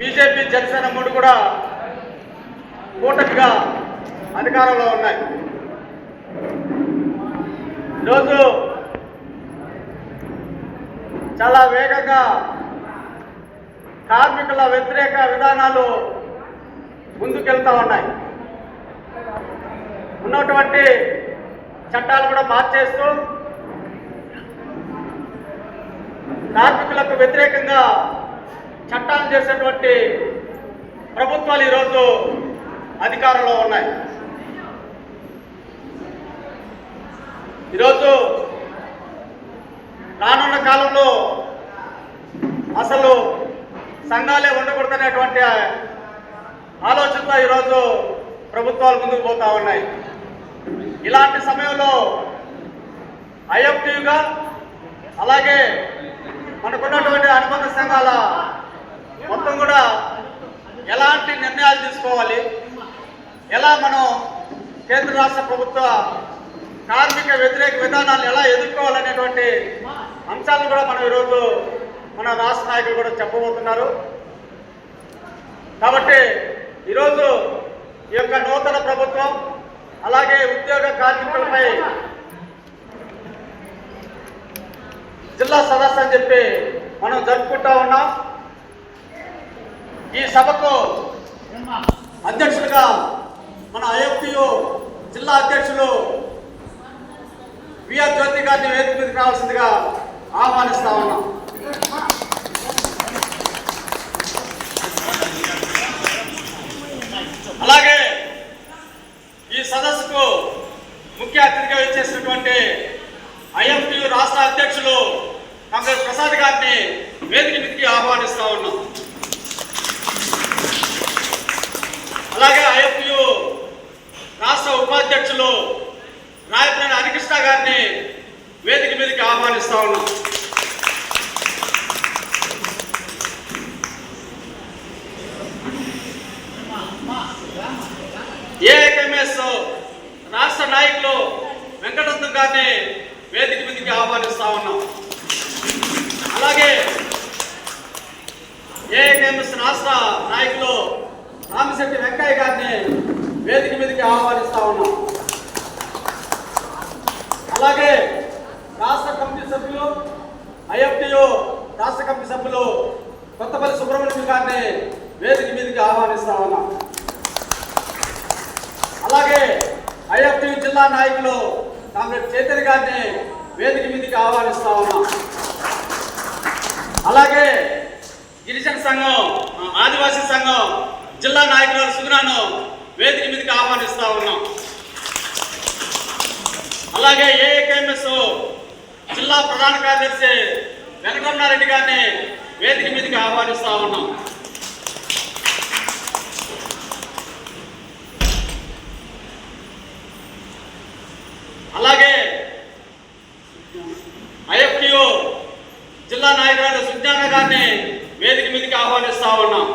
BJP Janasena మూడు కూడా కూటమిగా అధికారంలో ఉన్నాయి. ఈరోజు చాలా వేగంగా కార్మికుల వ్యతిరేక విధానాలు ముందుకెళ్తా ఉన్నాయి. ఉన్నటువంటి చట్టాలు కూడా మార్చేస్తూ కార్మికులకు వ్యతిరేకంగా చట్టాలు చేసేటువంటి ప్రభుత్వాలు ఈరోజు అధికారంలో ఉన్నాయి. ఈరోజు రానున్న కాలంలో అసలు సంఘాలే ఉండకూడదనేటువంటి ఆలోచనతో ఈరోజు ప్రభుత్వాలు ముందుకు పోతా ఉన్నాయి. ఇలాంటి సమయంలో ఐఎఫ్టీగా అలాగే మనకున్నటువంటి అనుబంధ సంఘాల మొత్తం కూడా ఎలాంటి నిర్ణయాలు తీసుకోవాలి? ఎలా మనం కేంద్ర రాష్ట్ర ప్రభుత్వ కార్మిక వ్యతిరేక విధానాలు ఎలా ఎదుర్కోవాలనేటువంటి అంశాలను కూడా మనం ఈరోజు మన రాష్ట్ర నాయకులు కూడా చెప్పబోతున్నారు. కాబట్టి ఈరోజు ఈ యొక్క నూతన ప్రభుత్వం అలాగే ఉద్యోగ కార్మికులపై జిల్లా సదస్సు అని చెప్పి మనం జరుపుకుంటా ఉన్నాం. ఈ సభకు అధ్యక్షులుగా మన ఐఎఫ్టియు జిల్లా అధ్యక్షులు విఆర్ జ్యోతి గారిని వేదిక మీదకి రావాల్సిందిగా ఆహ్వానిస్తా ఉన్నాం. అలాగే ఈ సదస్సుకు ముఖ్య అతిథిగా ఇచ్చేసినటువంటి ఐఎఫ్టియు రాష్ట్ర అధ్యక్షులు కాంగ్రెస్ ప్రసాద్ గారిని వేదిక మీదకి ఆహ్వానిస్తా ఉన్నాం అలాగే ఐఎఫ్యు రాష్ట్ర ఉపాధ్యక్షులు రాయప్రేణ హరికృష్ణ గారిని వేదిక మీదకి ఆహ్వానిస్తా ఉన్నాం. ఏఐఎంఎస్ రాష్ట్ర నాయకులు వెంకటరత్నం గారిని వేదిక మీదకి ఆహ్వానిస్తా ఉన్నాం. అలాగే ఏఐఎంఎస్ రాష్ట్ర నాయకులు రామశెట్టి వెంకయ్య గారిని వేదిక మీదకి ఆహ్వానిస్తా ఉన్నాం. అలాగే రాష్ట్ర కమిటీ సభ్యులు ఐఎఫ్టియు రాష్ట్ర కమిటీ సభ్యులు కొత్తపల్లి సుబ్రహ్మణ్యం గారిని వేదిక మీదకి ఆహ్వానిస్తా ఉన్నాం. అలాగే ఐఎఫ్టీ జిల్లా నాయకులు కామ్రేడ్ చైతన్య గారిని వేదిక మీదకి ఆహ్వానిస్తా ఉన్నాం. అలాగే గిరిజన సంఘం ఆదివాసీ సంఘం జిల్లా నాయకురాలు సుగుణాను వేదిక మీదకి ఆహ్వానిస్తా ఉన్నాం. అలాగే ఏఏకేఎంఎస్ జిల్లా ప్రధాన కార్యదర్శి వెంకటరమణారెడ్డి గారిని వేదిక మీదకి ఆహ్వానిస్తా ఉన్నాం. అలాగే ఐఎఫ్టిఓ జిల్లా నాయకురాలు సుజ్ఞాన గారిని వేదిక మీదకి ఆహ్వానిస్తా ఉన్నాం.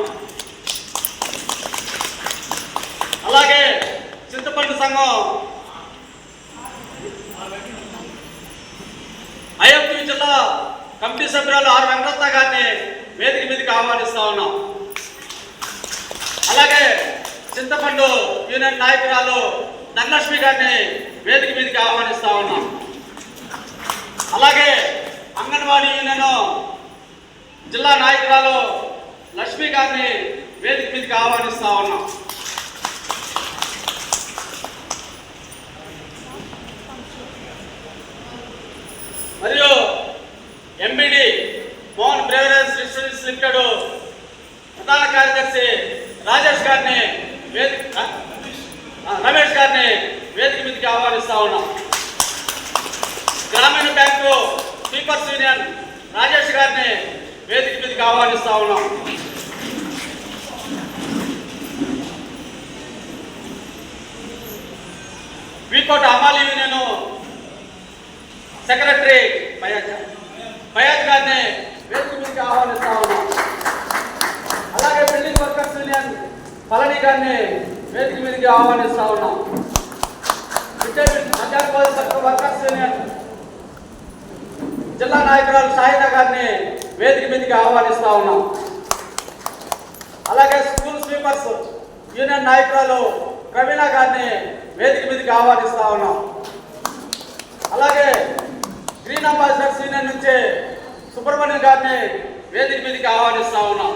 అలాగే చింతపల్లి సంఘం ఐఎఫ్టి జిల్లా కమిటీ సభ్యురాలు ఆర్ వెంకటరత్న గారిని వేదిక మీదకి ఆహ్వానిస్తా ఉన్నాం. అలాగే చింతపండు యూనియన్ నాయకురాలు ధనలక్ష్మి గారిని వేదిక మీదకి ఆహ్వానిస్తా ఉన్నాం. అలాగే అంగన్వాడీ యూనియన్ జిల్లా నాయకురాలు లక్ష్మి గారిని వేదిక మీదకి ఆహ్వానిస్తా ఉన్నాం. MBD Mohan beverage research limited ప్రధాన కార్యదర్శి రాజేష్ గారిని వేదిక రమేష్ గారిని వేదిక మీదకి ఆహ్వానిస్తా ఉన్నాం. గ్రామీణ బ్యాంకు పీపర్స్ యూనియన్ రాజేష్ గారిని వేదిక మీదకి ఆహ్వానిస్తా ఉన్నాం. వీకోట అమాలి యూనియన్ సెక్రటరీ ఫయాజ్ ఫయాజ్ గారిని వేదిక మీదకి ఆహ్వానిస్తా ఉన్నాం అలాగే బిల్డింగ్ వర్కర్స్ యూనియన్ పళని గారిని వేదిక మీదకి ఆహ్వానిస్తా ఉన్నాం. వర్కర్స్ యూనియన్ జిల్లా నాయకురాలు సాయిత గారిని వేదిక మీదకి ఆహ్వానిస్తా ఉన్నాం. అలాగే స్కూల్ స్వీపర్స్ యూనియన్ నాయకురాలు ప్రవీణ గారిని వేదిక మీదకి ఆహ్వానిస్తా ఉన్నాం. అలాగే గ్రీన్ అంబాసిడర్స్ యూనియన్ నుంచి సుబ్రహ్మణ్యం గారిని వేదిక మీదకి ఆహ్వానిస్తా ఉన్నాం.